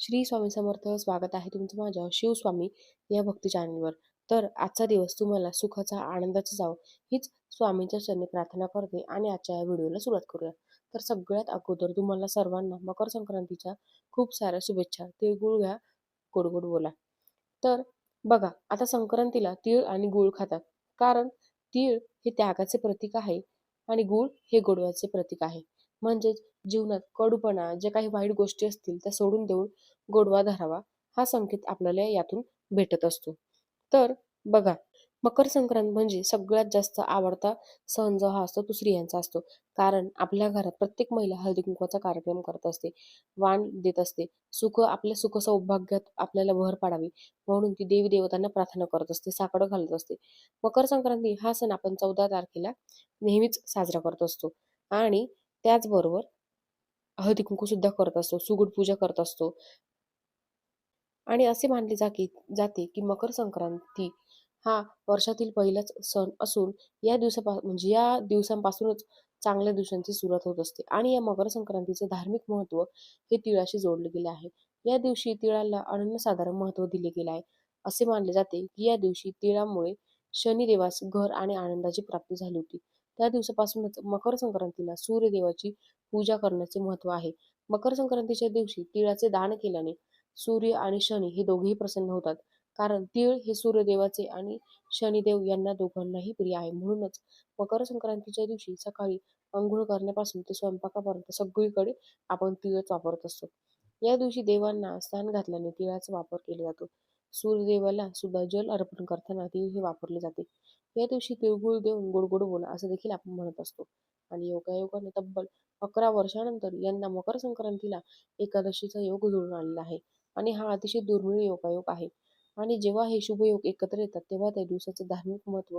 श्री स्वामी समर्थ स्वागत आहे तुमचं माझ्या शिवस्वामी या भक्ती चॅनलवर तर आजचा दिवस तुम्हाला सुखाचा आनंदाचा जावं हीच स्वामींच्या चरणी प्रार्थना करते आणि आजच्या या व्हिडिओला सुरुवात करूया. तर सगळ्यात अगोदर तुम्हाला सर्वांना मकर संक्रांतीच्या खूप साऱ्या शुभेच्छा. तिळगुळ घ्या गोडगोड बोला. तर बघा आता संक्रांतीला तीळ आणि गुळ खातात. कारण तीळ हे त्यागाचे प्रतीक आहे आणि गुळ हे गोडव्याचे प्रतीक आहे. म्हणजेच जीवनात कडूपणा जे काही वाईट गोष्टी असतील त्या सोडून देऊन गोडवा धरावा हा संकेत आपल्याला यातून भेटत असतो. तर बघा मकर संक्रांत म्हणजे सगळ्यात जास्त आवडता सण जो हा असतो तो स्त्रियांचा असतो. कारण आपल्या घरात प्रत्येक महिला हळदी कुंकवाचा कार्यक्रम करत असते वाण देत असते. सुख आपल्या सुख सौभाग्यात आपल्याला भर पाडावी म्हणून ती देवी देवतांना प्रार्थना करत असते साकडं घालत असते. मकर संक्रांती हा सण आपण चौदा तारखेला नेहमीच साजरा करत असतो. आणि त्याचबरोबर हळदी कुंकू सुद्धा करत असतो सुगुड पूजा करत असतो. आणि असे मानले जाते जाते की मकर संक्रांती हा वर्षातील पहिलाच सण असून या दिवसापा म्हणजे या दिवसांपासूनच चांगल्या दिवसांची सुरुवात होत असते. आणि या मकर संक्रांतीचे धार्मिक महत्त्व हे तिळाशी जोडले गेले आहे. या दिवशी तिळाला अनन्यसाधारण महत्त्व दिले गेले आहे. असे मानले जाते की या दिवशी तिळामुळे शनिदेवास घर आणि आनंदाची प्राप्ती झाली होती. त्या दिवसापासूनच मकर संक्रांतीला सूर्यदेवाची पूजा करण्याचे महत्त्व आहे. मकर संक्रांतीच्या दिवशी तिळाचे दान केल्याने सूर्य आणि शनी हे दोघेही प्रसन्न होतात. कारण तीळ हे सूर्यदेवाचे आणि शनिदेव यांना दोघांनाही प्रिय आहे. म्हणूनच मकर संक्रांतीच्या दिवशी सकाळी अंघोळ करण्यापासून ते स्वयंपाकापर्यंत सगळीकडे आपण तिळच वापरत असतो. या दिवशी देवांना स्नान घातल्याने तिळाचा वापर केला जातो. सूर्यदेवाला सुद्धा जल अर्पण करताना तीळ हे वापरले जाते. या दिवशी तिळगुळ देऊन गुडगुड बोला असं देखील आपण म्हणत असतो. आणि योगायोगाने तब्बल अकरा वर्षानंतर यंदा मकर संक्रांतीला एकादशीचा योग जुळून आलेला आहे. आणि हा अतिशय दुर्मिळ योगायोग आहे. आणि जेव्हा हे शुभ योग एकत्र येतात तेव्हा त्या दिवसाचं धार्मिक महत्त्व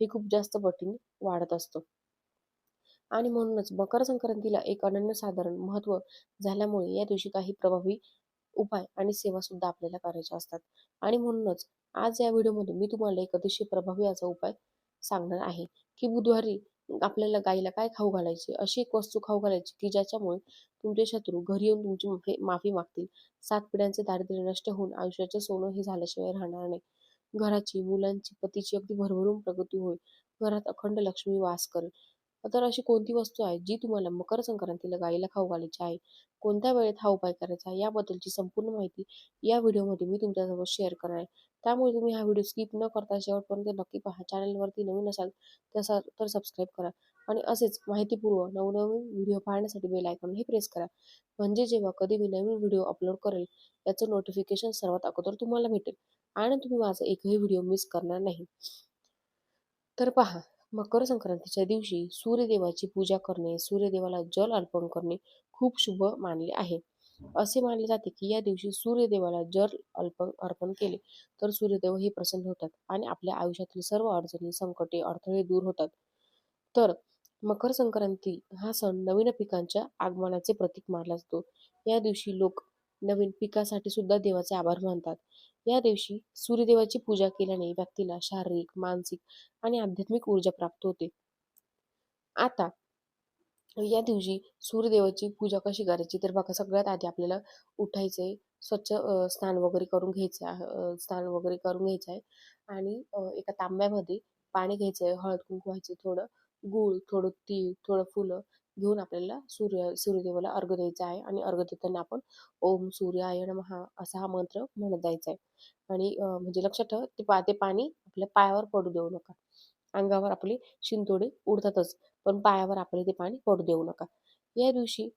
हे खूप जास्त पटीने वाढत असतं. आणि म्हणूनच मकर संक्रांतीला एक अनन्यसाधारण महत्त्व झाल्यामुळे या दिवशी काही प्रभावी उपाय आणि सेवा सुद्धा आपल्याला करायच्या असतात. आणि म्हणूनच आज या व्हिडिओमध्ये मी तुम्हाला एक अतिशय प्रभावी असा उपाय सांगणार आहे की बुधवारी आपल्याला गाईला काय खाऊ घालायचे अशी एक वस्तू खाऊ घालायची की ज्याच्यामुळे तुमचे शत्रू घरी येऊन तुमची माफी माफी मागतील. सात पिढ्यांचे दारिद्र्य नष्ट होऊन आयुष्याचे सोनं हे झाल्याशिवाय राहणार नाही. घराची मुलांची पतीची अगदी भरभरून प्रगती होईल घरात अखंड लक्ष्मी वास करेल. तर अशी कोणती वस्तू आहे जी तुम्हाला मकर संक्रांतीला गाईला खाऊ घालायची आहे? कोणत्या वेळेत हा उपाय करायचा आहे? याबद्दलची संपूर्ण माहिती या व्हिडिओमध्ये मी तुमच्यासोबत शेअर करणार आहे. त्यामुळे तुम्ही हा व्हिडिओ स्किप न करता शेवटपर्यंत नक्की पहा. चॅनलवरती नवीन असाल तसा तर सबस्क्राईब करा. आणि असेच माहितीपूर्व नवनवीन व्हिडिओ पाहण्यासाठी बेल आयकॉन हे प्रेस करा. म्हणजे जेव्हा कधी मी नवीन व्हिडिओ अपलोड करेल याचं नोटिफिकेशन सर्वात अगोदर तुम्हाला भेटेल. आणि तुम्ही माझा एकही व्हिडिओ मिस करणार नाही. तर पहा मकर संक्रांतीच्या दिवशी सूर्यदेवाची पूजा करणे सूर्यदेवाला जल अर्पण करणे खूप शुभ मानले आहे. असे मानले जाते की या दिवशी सूर्यदेवाला जल अर्पण अर्पण केले तर सूर्यदेव हे प्रसन्न होतात आणि आपल्या आयुष्यातील सर्व अडचणी संकटे अडथळे दूर होतात. तर मकर संक्रांती हा सण नवीन पिकांच्या आगमनाचे प्रतीक मानला जातो. या दिवशी लोक नवीन पिकासाठी सुद्धा देवाचे आभार मानतात. या दिवशी सूर्यदेवाची पूजा केल्याने व्यक्तीला शारीरिक मानसिक आणि आध्यात्मिक ऊर्जा प्राप्त होते. आता या दिवशी सूर्यदेवाची पूजा कशी करायची तर बघा सगळ्यात आधी आपल्याला उठायचंय स्वच्छ स्नान वगैरे करून घ्यायचं आहे स्नान वगैरे करून घ्यायचं आहे आणि एका तांब्यामध्ये पाणी घ्यायचं आहे हळद कुंकू व्हायचं थोडं गूळ थोडं तीळ थोडं फुलं घेऊन आपल्याला सूर्य सूर्यदेवाला अर्घ द्यायचा आहे आणि अर्घ देताना आपण ओम सूर्याय महा असा हा मंत्र म्हणत जायचा आहे आणि म्हणजे लक्षात ठेव ते पा ते पाणी आपल्या पायावर पडू देऊ नका. अंगावर आपले शिंतोडे उडतातच पण पायावर आपले ते पाणी पडू देऊ नका. या दिवशी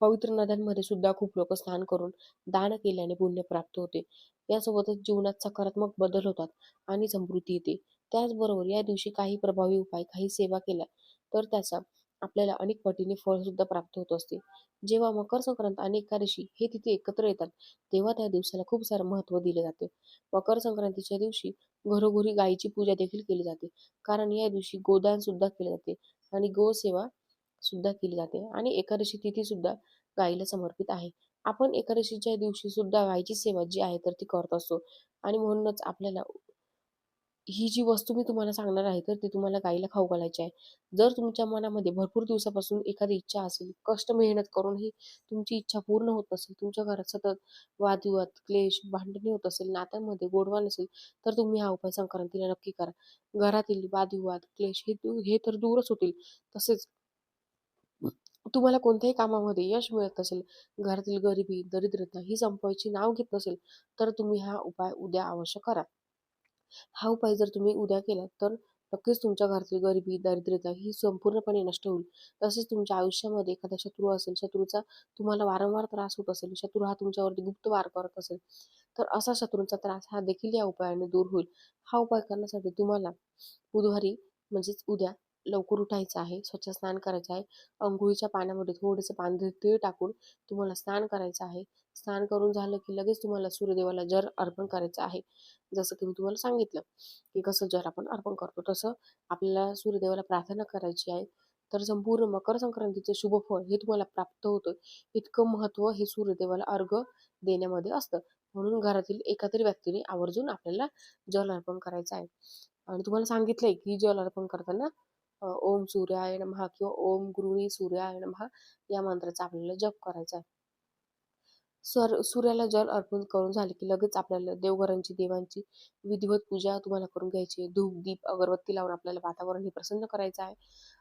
पवित्र नद्यांमध्ये सुद्धा खूप लोक स्नान करून दान केल्याने पुण्य प्राप्त होते. यासोबतच जीवनात सकारात्मक बदल होतात आणि समृद्धी येते. त्याचबरोबर या दिवशी काही प्रभावी उपाय काही सेवा केल्या तर त्याचा आपल्याला अनेक पटीने फळ सुद्धा प्राप्त होत असते. जेव्हा मकर संक्रांत आणि एकादशी हे तिथे एकत्र येतात तेव्हा त्या दिवसाला खूप सारं महत्त्व दिले जाते. मकर संक्रांतीच्या दिवशी घरोघरी गायीची पूजा देखील केली जाते. कारण या दिवशी गोदान सुद्धा केले जाते आणि गोसेवा सुद्धा केली जाते आणि एकादशी तिथी सुद्धा गायीला समर्पित आहे. आपण एकादशीच्या दिवशी सुद्धा गायीची सेवा जी आहे तर ती करत असतो आणि म्हणूनच आपल्याला ही जी वस्तू मी तुम्हाला सांगणार आहे तर ती तुम्हाला गाईला खाऊ घालायची आहे. जर तुमच्या मनामध्ये भरपूर दिवसापासून एखादी इच्छा असेल, कष्ट मेहनत करूनही तुमची इच्छा पूर्ण होत नसेल, तुमच्या घरात सतत वादविवाद, क्लेश, भांडणे होत असेल, नात्यांमध्ये गोडवा नसेल, तर तुम्ही हा उपाय संक्रांतीला नक्की करा. घरातील वादविवाद, क्लेश हे हे तर दूरच होतील. तसेच तुम्हाला कोणत्याही कामामध्ये यश मिळत असेल, घरातील गरिबी, दरिद्रता ही संपवायची नाव घेत नसेल, तर तुम्ही हा उपाय उद्या अवश्य करा. हा उपाय जर तुम्ही उद्या केला तर नक्कीच तुमच्या घरातील गरिबी, दारिद्र्यता ही संपूर्णपणे नष्ट होईल. तसेच तुमच्या आयुष्यामध्ये एखादा शत्रू असेल, शत्रूचा तुम्हाला वारंवार त्रास होत असेल, शत्रू हा तुमच्यावरती गुप्त वार करत असेल, तर असा शत्रूंचा त्रास हा देखील या उपायाने दूर होईल. हा उपाय करण्यासाठी तुम्हाला बुधवारी म्हणजेच उद्या लवकर उठायचं आहे, स्वच्छ स्नान करायचं आहे. अंघोळीच्या पाण्यामध्ये थोडेसे पांढरे तीळ टाकून तुम्हाला स्नान करायचं आहे. स्नान करून झालं की लगेच तुम्हाला सूर्यदेवाला जर अर्पण करायचं आहे. जसं की मी तुम्हाला सांगितलं की कसं जर आपण अर्पण करतो तसं आपल्याला सूर्यदेवाला प्रार्थना करायची आहे. तर संपूर्ण मकर संक्रांतीचं शुभ फळ हे तुम्हाला प्राप्त होतं. इतकं महत्त्व हे सूर्यदेवाला अर्घ्य देण्यामध्ये असतं. म्हणून घरातील एका तरी व्यक्तीने आवर्जून आपल्याला जल अर्पण करायचं आहे. आणि तुम्हाला सांगितलंय की जल अर्पण करताना ओम सूर्याय नमः किंवा ओम गुरुणी सूर्याय नमः या मंत्राचा आपल्याला जप करायचा आहे. स्वर सूर्याला जल अर्पण करून झाले की लगेच आपल्याला देवघरांची देवांची विधिवत पूजा तुम्हाला करून घ्यायची आहे. धूप दीप अगरबत्ती लावून आपल्याला वातावरण हे प्रसन्न करायचं आहे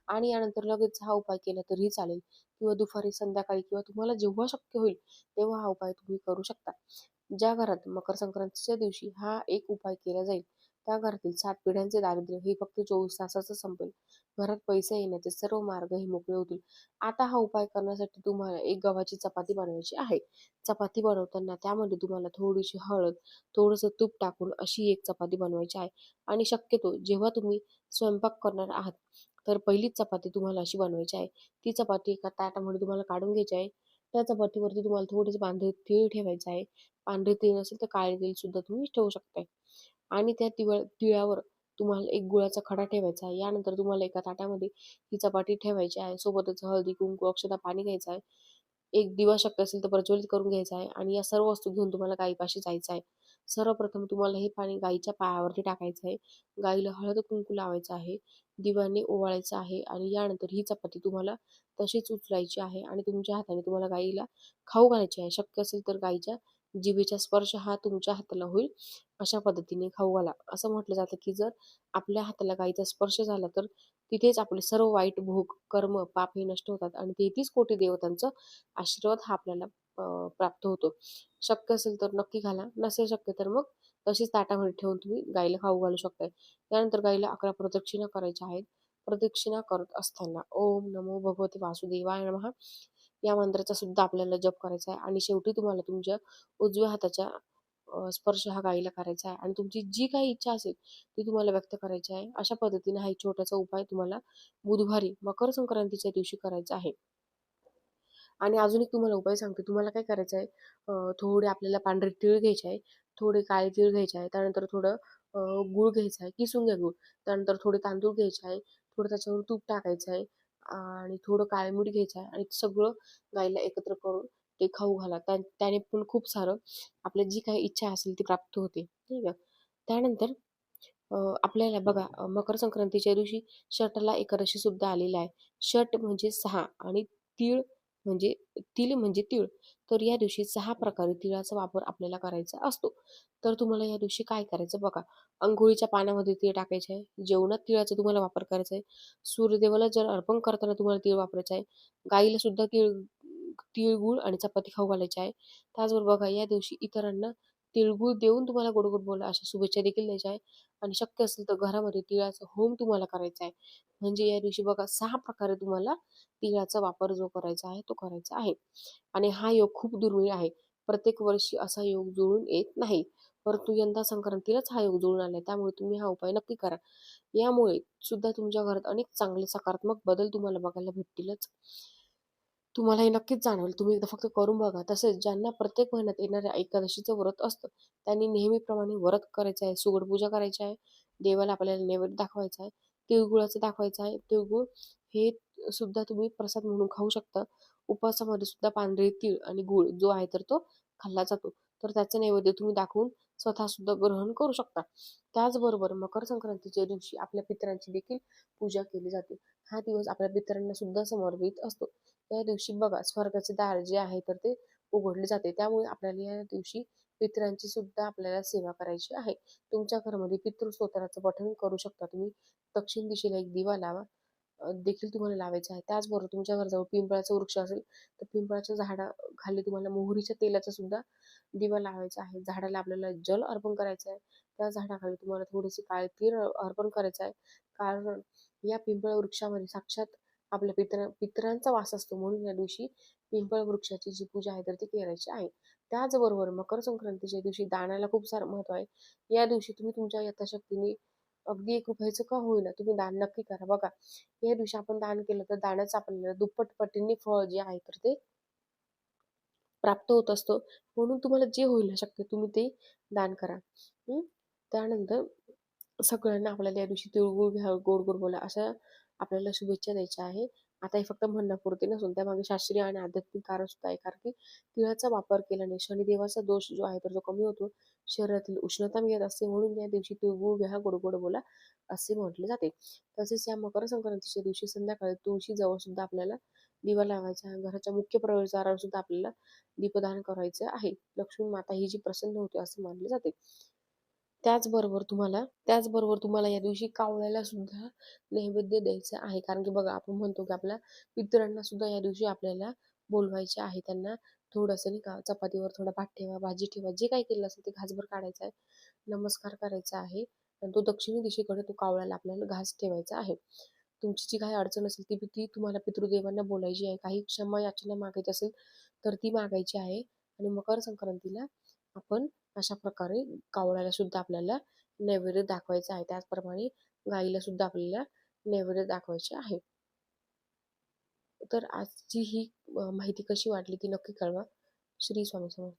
आणि यानंतर लगेच हा उपाय केला तरीही चालेल किंवा दुपारी संध्याकाळी किंवा तुम्हाला जेव्हा शक्य होईल तेव्हा हा उपाय तुम्ही करू शकता ज्या घरात मकर संक्रांतीच्या दिवशी हा एक उपाय केला जाईल त्या घरातील सात पिढ्यांचे दारिद्र्य हे फक्त चोवीस तासाचं संपेल घरात पैसे येण्याचे सर्व मार्ग हे मोकळे होतील. आता हा उपाय करण्यासाठी तुम्हाला एक गव्हाची चपाती बनवायची आहे. चपाती बनवताना त्यामध्ये तुम्हाला थोडीशी हळद थोडंसं तूप टाकून अशी एक चपाती बनवायची आहे. आणि शक्यतो जेव्हा तुम्ही स्वयंपाक करणार आहात तर पहिलीच चपाती तुम्हाला अशी बनवायची आहे. ती चपाती एका ताटामध्ये तुम्हाला काढून घ्यायची आहे. त्या चपातीवरती तुम्हाला थोडेसे पांढरे तीळ ठेवायचे आहे. पांढरे तीळ नसेल तर काळे तीळ सुद्धा तुम्ही ठेवू शकताय. आणि त्या तिळ तिळावर तुम्हाला एक गुळाचा खडा ठेवायचा आहे. यानंतर तुम्हाला एका ताटामध्ये ही चपाती ठेवायची आहे. सोबतच हळदी कुंकू अक्षता पाणी घ्यायचं आहे. एक दिवा शक्य असेल तर प्रज्वलित करून घ्यायचा आहे. आणि या सर्व वस्तू घेऊन तुम्हाला गायीपाशी जायचं आहे. सर्वप्रथम तुम्हाला हे पाणी गाईच्या पायावरती टाकायचं आहे. गाईला हळद कुंकू लावायचं आहे. दिव्याने ओवाळायचं आहे आणि यानंतर ही चपाती तुम्हाला तशीच उचलायची आहे आणि तुमच्या हाताने तुम्हाला गाईला खाऊ घालायची आहे. शक्य असेल तर गाईच्या जिभेचा स्पर्श हा तुमच्या हाताला होईल. अशा पद्धतीने खाऊ घाला. असं म्हटलं जातं की जर आपल्या हाताला गाईचा स्पर्श झाला तर तिथेच आपले सर्व वाईट भोग कर्म पाप हे नष्ट होतात आणि तेहतीस कोटी देवतांचं आशीर्वाद हा आपल्याला प्राप्त होतो. शक्य असेल तर नक्की घाला नसेल शक्य तर मग तशीच ताटामध्ये ठेवून तुम्ही गाईला खाऊ घालू शकताय. त्यानंतर गाईला अकरा प्रदक्षिणा करायच्या आहेत. प्रदक्षिणा करत असताना ओम नमो भगवते वासुदेवाय नमः. या मंत्राचा सुद्धा आपल्याला जप करायचा आहे आणि शेवटी तुम्हाला तुमच्या उजव्या हाताच्या स्पर्श हा गाईला करायचा आहे आणि तुमची जी काही इच्छा असेल ती तुम्हाला व्यक्त करायची आहे. अशा पद्धतीने हा एक छोटासा उपाय तुम्हाला बुधवारी मकर संक्रांतीच्या दिवशी करायचा आहे. आणि अजून एक तुम्हाला उपाय सांगते. तुम्हाला काय करायचं आहे थोडे आपल्याला पांढरे तीळ घ्यायचे आहे थोडे काळे तीळ घ्यायचे आहे त्यानंतर थोडं गूळ घ्यायचं आहे किसून घ्या गूळ. त्यानंतर थोडे तांदूळ घ्यायचे आहे थोडं त्याच्यावर तूप टाकायचं आहे आणि थोडं काळे मीठ घ्यायचं आहे आणि सगळं गाईला एकत्र करून ते खाऊ घाला. त्या त्याने पण खूप सारं आपल्या जी काही इच्छा असेल ती प्राप्त होते. ठीक आहे. त्यानंतर आपल्याला बघा मकर संक्रांतीच्या दिवशी षटला एकादशी सुद्धा आलेला आहे. शट म्हणजे सहा आणि तीळ म्हणजे तिळ म्हणजे तीळ. तर या दिवशी सहा प्रकारे तिळाचा वापर आपल्याला करायचा असतो. तर तुम्हाला या दिवशी काय करायचं बघा. अंघोळीच्या पाण्यामध्ये तीळ टाकायचे आहे. जेवणात तिळाचा तुम्हाला वापर करायचा आहे. सूर्यदेवाला जर अर्पण करताना तुम्हाला तीळ वापरायचं आहे. गाईला सुद्धा तीळ तिळगुळ आणि चपाती खाऊ घालायची आहे. त्याचबरोबर बघा या दिवशी इतरांना तिळगुळ देऊन तुम्हाला गोड गोड बोला. अशा शुभेच्छा देखील द्यायच्या आहे आणि शक्य असेल तर घरामध्ये तिळाचा होम तुम्हाला करायचा आहे. म्हणजे या दिवशी बघा सहा प्रकारे तुम्हाला तिळाचा वापर जो करायचा आहे तो करायचा आहे. आणि हा योग खूप दुर्मिळ आहे. प्रत्येक वर्षी असा योग जुळून येत नाही. परंतु यंदा संक्रांतीलाच हा योग जुळून आलाय. त्यामुळे तुम्ही हा उपाय नक्की करा. यामुळे सुद्धा तुमच्या घरात अनेक चांगले सकारात्मक बदल तुम्हाला बघायला भेटतीलच. तुम्हाला हे नक्कीच जाणवेल. तुम्ही एकदा फक्त करून बघा. तसेच ज्यांना प्रत्येक महिन्यात येणाऱ्या एकादशीचं व्रत असतं त्यांनी नेहमीप्रमाणे व्रत करायचं आहे. सुगड पूजा करायची आहे. देवाला आपल्याला नैवेद्य दाखवायचा आहे. तिळगुळाचं दाखवायचं आहे. तिळगुळ हे सुद्धा तुम्ही प्रसाद म्हणून खाऊ शकता. उपवासामध्ये सुद्धा पांढरे तीळ आणि गुळ जो आहे तर तो खाल्ला जातो. तर त्याचं नैवेद्य तुम्ही दाखवून स्वतः सुद्धा ग्रहण करू शकता. त्याचबरोबर मकर संक्रांतीच्या दिवशी आपल्या पितरांची देखील पूजा केली जाते. हा दिवस आपल्या पितरांना सुद्धा समर्पित असतो. या दिवशी बघा स्वर्गाचे दार जे आहे तर ते उघडले जाते. त्यामुळे आपल्याला या दिवशी पितरांची सुद्धा आपल्याला सेवा करायची आहे. तुमच्या घरामध्ये पितृ स्तोत्राचं पठण करू शकता तुम्ही. दक्षिण दिशेला एक दिवा लावा. देखील तुम्हाला लावायचं आहे. त्याचबरोबर तुमच्या घराजवळ पिंपळाचा वृक्ष असेल तर पिंपळाच्या झाडा खाली तुम्हाला मोहरीच्या तेलाचा सुद्धा दिवा लावायचा आहे. झाडाला आपल्याला जल अर्पण करायचं आहे. त्या झाडाखाली तुम्हाला थोडेसे काळे तीर अर्पण करायचं आहे. कारण या पिंपळ वृक्षामध्ये साक्षात आपल्या पितर पितरांचा वास असतो. म्हणून या दिवशी पिंपळ वृक्षाची जी पूजा आहे तर ती करायची आहे. त्याचबरोबर मकर संक्रांतीच्या दिवशी दानाला खूप सारं महत्त्व आहे. या दिवशी तुम्ही तुमच्या यथाशक्तीने अगदी एक रुपयाचं का होईना तुम्ही दान नक्की करा. बघा या दिवशी आपण दान केलं तर दानाचं आपल्याला दुप्पट पटीने फळ जे आहे तर ते प्राप्त होत असतो. म्हणून तुम्हाला जे होईल शक्य तुम्ही ते दान करा. त्यानंतर सगळ्यांना आपल्याला या दिवशी तिळगुळ घ्या गोड गोड बोला अशा आपल्याला शुभेच्छा द्यायच्या आहे आता हे फक्त म्हणण्यापुरती नसून त्यामागे शास्त्रीय आणि आध्यात्मिक कारण सुद्धा आहे. कारण की तिळाचा वापर केल्याने शनिदेवाचा दोष जो आहे तर जो कमी होतो शरीरातील उष्णता मिळत असते म्हणून या दिवशी तिळगुळ घ्या गोड गोड बोला असे म्हटले जाते. तसेच या मकर संक्रांतीच्या दिवशी संध्याकाळी तुळशी जवळ सुद्धा आपल्याला दिवा लावायचा घराच्या मुख्य प्रवेशद्वारावर सुद्धा आपल्याला दीपदान करायचे आहे. लक्ष्मी माता ही जी प्रसन्न होते असे मानले जाते. त्याचबरोबर तुम्हाला त्याचबरोबर तुम्हाला या दिवशी कावळ्याला सुद्धा नैवेद्य द्यायचं आहे. कारण की बघा आपण म्हणतो की आपल्या पितरांना सुद्धा या दिवशी आपल्याला बोलवायचे आहे. त्यांना थोडंसं नाही का चपातीवर थोडा भात ठेवा भाजी ठेवा जे काही केलं असेल ते घासभर काढायचं आहे. नमस्कार करायचा आहे. आणि तो दक्षिणी दिशेकडे तो कावळ्याला आपल्याला घास ठेवायचा आहे. तुमची जी काही अडचण असेल ती ती तुम्हाला पितृदेवांना बोलायची आहे. काही क्षमा याचना मागायची असेल तर ती मागायची आहे. आणि मकर संक्रांतीला आपण अशा प्रकारे कावळ्याला सुद्धा आपल्याला नैवेद्य दाखवायचा आहे. त्याचप्रमाणे गाईला सुद्धा आपल्याला नैवेद्य दाखवायचे आहे. तर आजची ही माहिती कशी वाटली ती नक्की कळवा. श्री स्वामी समर्थ.